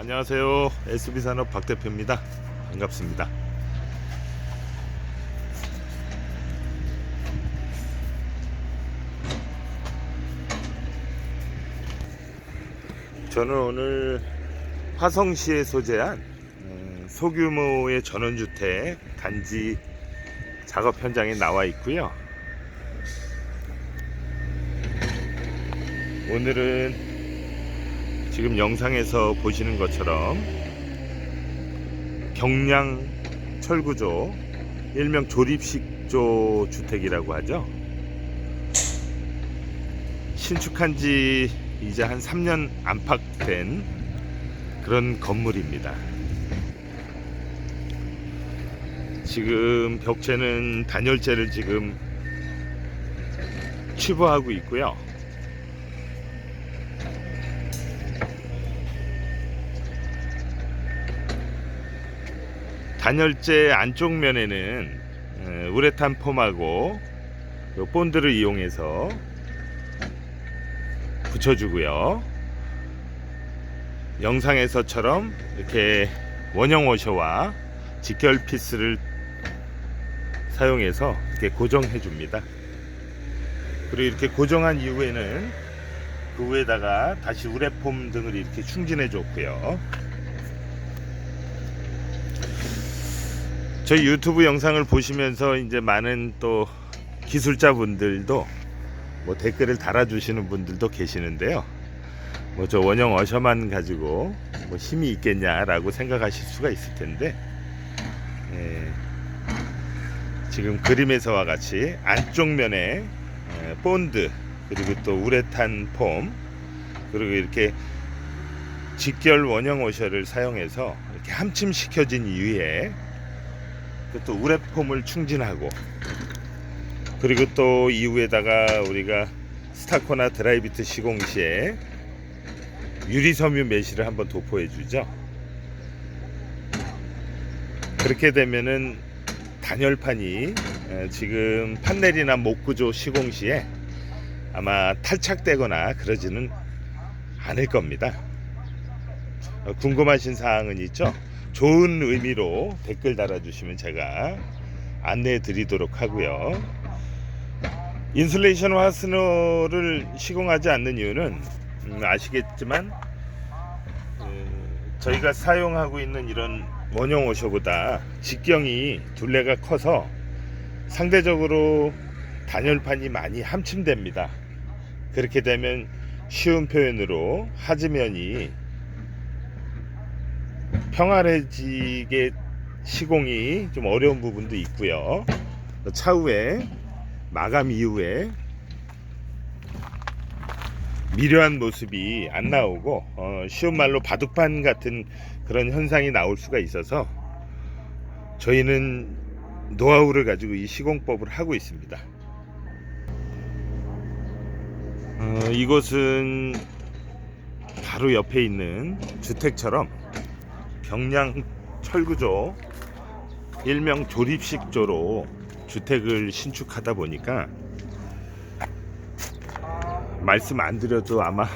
안녕하세요. SB산업 박 대표입니다. 반갑습니다. 저는 오늘 화성시에 소재한 음, 소규모의 전원주택 단지 작업 현장에 나와 있고요. 오늘은 지금 영상에서 보시는 것처럼 경량 철구조 일명 조립식조 주택이라고 하죠. 신축한 지 이제 한 3년 안팎 된 그런 건물입니다. 지금 벽체는 단열재를 지금 취부하고 있고요. 단열재 안쪽 면에는 에, 우레탄 폼하고 요 본드를 이용해서 붙여주고요. 영상에서처럼 이렇게 원형 워셔와 직결 피스를 사용해서 이렇게 고정해 줍니다. 그리고 이렇게 고정한 이후에는 그 위에다가 다시 우레폼 등을 이렇게 충진해 줬고요. 저희 유튜브 영상을 보시면서 이제 많은 또 기술자분들도 뭐 댓글을 달아주시는 분들도 계시는데요. 뭐 저 원형 어셔만 가지고 뭐 힘이 있겠냐라고 생각하실 수가 있을 텐데, 예, 지금 그림에서와 같이 안쪽 면에 예, 본드 그리고 또 우레탄 폼 그리고 이렇게 직결 원형 워셔를 사용해서 이렇게 함침시켜진 이후에 또 우레폼을 충진하고 그리고 또 이후에다가 우리가 스타코나 드라이비트 시공 시에 유리섬유 메시를 한번 도포해 주죠. 그렇게 되면은 단열판이 에, 지금 판넬이나 목구조 시공 시에 아마 탈착되거나 그러지는 않을 겁니다. 어, 궁금하신 사항은 있죠? 좋은 의미로 댓글 달아주시면 제가 안내해 드리도록 하고요. 인슐레이션 화스너를 시공하지 않는 이유는 음, 아시겠지만 음, 저희가 사용하고 있는 이런 원형 워셔보다 직경이 둘레가 커서 상대적으로 단열판이 많이 함침됩니다. 그렇게 되면 쉬운 표현으로 하지면이 평활해지게 시공이 좀 어려운 부분도 있고요. 차후에 마감 이후에 미려한 모습이 안 나오고 어, 쉬운 말로 바둑판 같은 그런 현상이 나올 수가 있어서 저희는 노하우를 가지고 이 시공법을 하고 있습니다. 어, 이곳은 바로 옆에 있는 주택처럼 경량 철구조 일명 조립식조로 주택을 신축하다 보니까 말씀 안 드려도 아마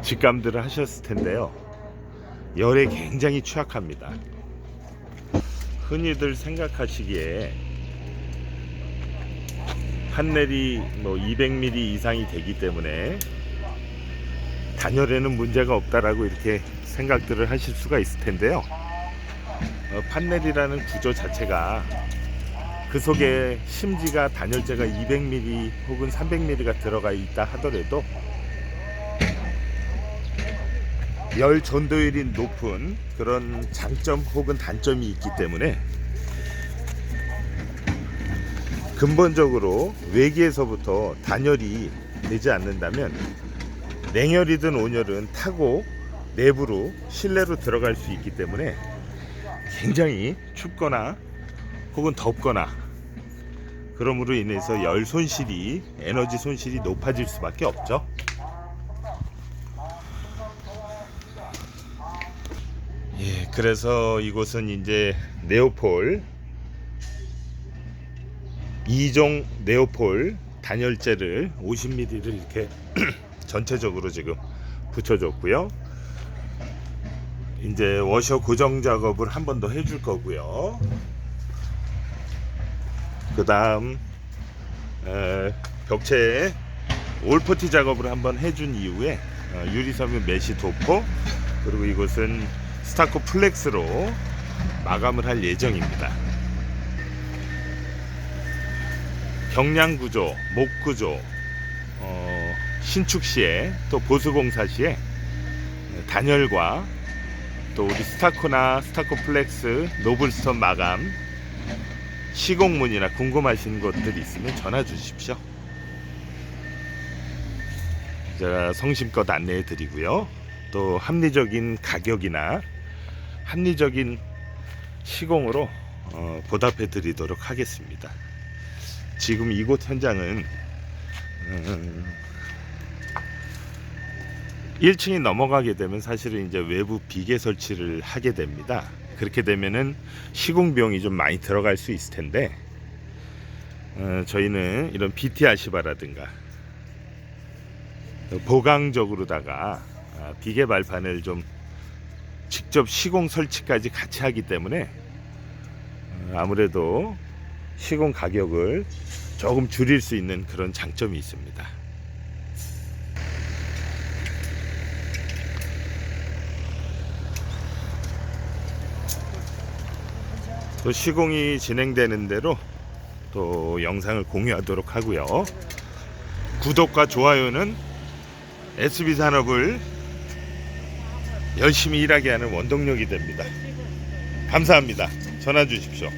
직감들을 하셨을 텐데요. 열에 굉장히 취약합니다. 흔히들 생각하시기에 판넬이 뭐 200mm 이상이 되기 때문에 단열에는 문제가 없다라고 이렇게 생각들을 하실 수가 있을 텐데요. 어, 판넬이라는 구조 자체가 그 속에 심지가 단열재가 200mm 혹은 300mm가 들어가 있다 하더라도 열 전도율이 높은 그런 장점 혹은 단점이 있기 때문에 근본적으로 외기에서부터 단열이 되지 않는다면 냉열이든 온열은 타고 내부로 실내로 들어갈 수 있기 때문에 굉장히 춥거나 혹은 덥거나 그러므로 인해서 열 손실이 에너지 손실이 높아질 수밖에 없죠. 예, 그래서 이곳은 이제 네오폴 2종 네오폴 단열재를 50mm를 이렇게 전체적으로 지금 붙여줬고요. 이제 워셔 고정 작업을 한 번 더 해줄 거고요. 그 다음 벽체에 올포티 작업을 한번 해준 이후에 어, 유리섬유 메시 도포 그리고 이곳은 스타코 플렉스로 마감을 할 예정입니다. 경량 구조, 목 구조, 어, 신축 시에 또 보수공사 시에 단열과 또 우리 스타코나 스타코 플렉스 노블스톤 마감 시공문이나 궁금하신 것들 있으면 전화 주십시오. 제가 성심껏 안내해 드리고요. 또 합리적인 가격이나 합리적인 시공으로 어, 보답해 드리도록 하겠습니다. 지금 이곳 현장은 음, 1층이 넘어가게 되면 사실은 이제 외부 비계 설치를 하게 됩니다. 그렇게 되면은 시공 비용이 좀 많이 들어갈 수 있을 텐데 어, 저희는 이런 BT 아시바라든가 보강적으로다가 아, 비계 발판을 좀 직접 시공 설치까지 같이 하기 때문에 어, 아무래도 시공 가격을 조금 줄일 수 있는 그런 장점이 있습니다. 또 시공이 진행되는 대로 또 영상을 공유하도록 하고요. 구독과 좋아요는 SB 산업을 열심히 일하게 하는 원동력이 됩니다. 감사합니다. 전화 주십시오.